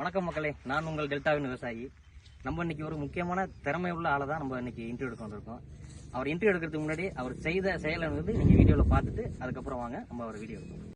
வணக்கம் மக்களே நான் உங்கள் டெல்டாவின் விவசாயி. நம்ம இன்னைக்கு ஒரு முக்கியமான திறமை உள்ள ஆளை தான் நம்ம இன்னைக்கு இன்டர்வியூ எடுக்க வந்திருக்கோம். அவர் இன்டர்வியூ எடுக்கிறதுக்கு முன்னாடி அவர் செய்த செயலை வந்து நீங்கள் வீடியோவில் பார்த்துட்டு அதுக்கப்புறம் வாங்க நம்ம அவர் வீடியோ எடுப்போம்.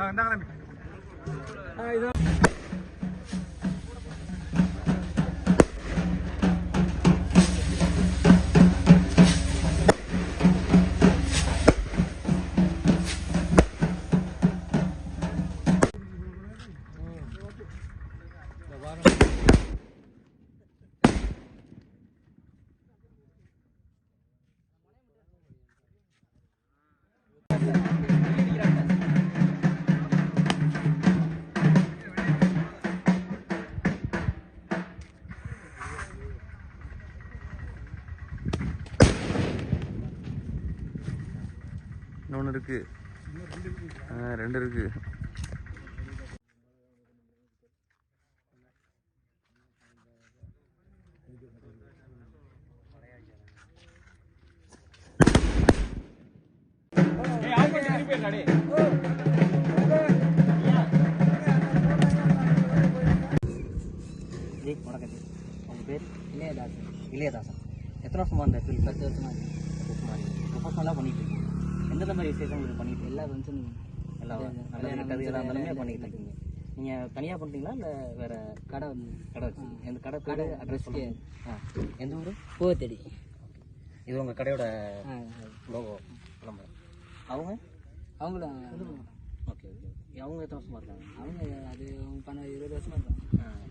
Năng 哎，走 இன்னொன்று இருக்கு. ரெண்டு இருக்கு. உங்கள் பேர்? இளையதாசன். இளையதாசன். எத்தனை வருஷமா இந்த ஃபீல்ட் பத்து வருஷமா? பத்து ப்ரொஃபஷனலாக பண்ணிட்டு இருக்கீங்க. எந்தெந்த மாதிரி விசேஷம் உங்களுக்கு பண்ணிட்டு எல்லா ஃபங்க்ஷன் எல்லா கெட்டது எதாக இருந்தாலுமே பண்ணிட்டு இருக்கீங்க. நீங்கள் தனியாக பண்ணுறீங்களா இல்லை வேற கடை கடை வச்சு? எந்த கடை கடை அட்ரஸ் சொல்லுங்க. ஆ. எந்த ஊர்? பூவத்தடி. இது உங்கள் கடையோட லோகோ விளம்பரம் அவங்க? அவங்களும் ஓகே ஓகே அவங்க எத்தனை வருஷமா இருக்காங்க? அவங்க அது அவங்க பண்ண இருபது வருஷமா இருக்காங்க.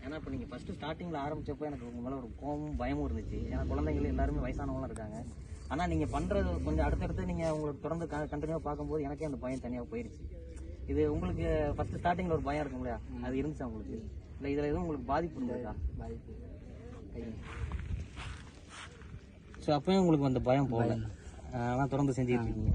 ஏன்னா இப்போ நீங்கள் ஃபஸ்ட்டு ஸ்டார்டிங்கில் ஆரம்பிச்சப்போ எனக்கு உங்க மேலே ஒரு கோபமும் பயமும் இருந்துச்சு. ஏன்னா குழந்தைகள் எல்லாருமே வயசானவங்களும் இருக்காங்க. ஆனால் நீங்கள் பண்ணுறது கொஞ்சம் அடுத்தடுத்து நீங்கள் உங்களுக்கு தொடர்ந்து கண்டினியூவாக பார்க்கும்போது எனக்கே அந்த பயம் தனியாக போயிடுச்சு இது உங்களுக்கு ஃபஸ்ட்டு ஸ்டார்டிங்கில் ஒரு பயம் இருக்கும் இல்லையா? அது இருந்துச்சா உங்களுக்கு? இல்லை இதில் எதுவும் உங்களுக்கு பாதிப்பு இருந்ததா பாதிப்பு கை ஸோ அப்பயும் உங்களுக்கு அந்த பயம் போகல. ஆனால் தொடர்ந்து செஞ்சுட்டு இருக்கீங்க.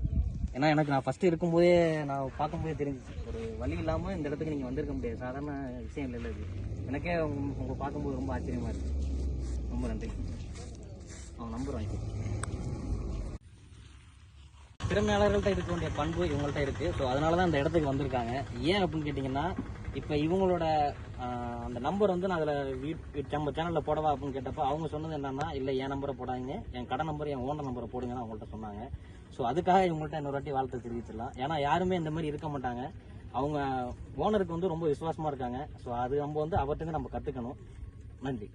ஏன்னா எனக்கு நான் ஃபஸ்ட்டு இருக்கும்போதே நான் பார்க்கும்போதே தெரிஞ்சிச்சு. ஒரு வழி இல்லாமல் இந்த இடத்துக்கு நீங்கள் வந்திருக்க முடியாது. சாதாரண விஷயம் இல்லை இது. எனக்கே உங்க உங்களை பார்க்கும்போது ரொம்ப ஆச்சரியமாக இருக்கு. ரொம்ப நன்றி. அவன் நம்பர் வாங்கி திறமையாளர்கள்ட்ட இருக்க வேண்டிய பண்பு இவங்கள்ட்ட இருக்கு. ஸோ அதனால தான் இந்த இடத்துக்கு வந்திருக்காங்க. ஏன் அப்படின்னு கேட்டிங்கன்னா இப்போ இவங்களோட அந்த நம்பர் வந்து நான் அதில் வீட்டு நம்ம சேனலில் போடவா அப்படின்னு கேட்டப்போ அவங்க சொன்னது என்னன்னா இல்லை என் நம்பரை போடாதீங்க. என் கடை நம்பர் என் ஓனர் நம்பரை போடுங்கன்னு அவங்கள்ட்ட சொன்னாங்க. ஸோ அதுக்காக இவங்கள்ட்ட இன்னொரு வாட்டி வாழ்த்து தெரிவிச்சிடலாம். ஏன்னா யாருமே இந்த மாதிரி இருக்க மாட்டாங்க. அவங்க ஓனருக்கு வந்து ரொம்ப விசுவாசமாக இருக்காங்க. ஸோ அது நம்ம வந்து அவர்கிட்ட நம்ம கற்றுக்கணும் நன்றி.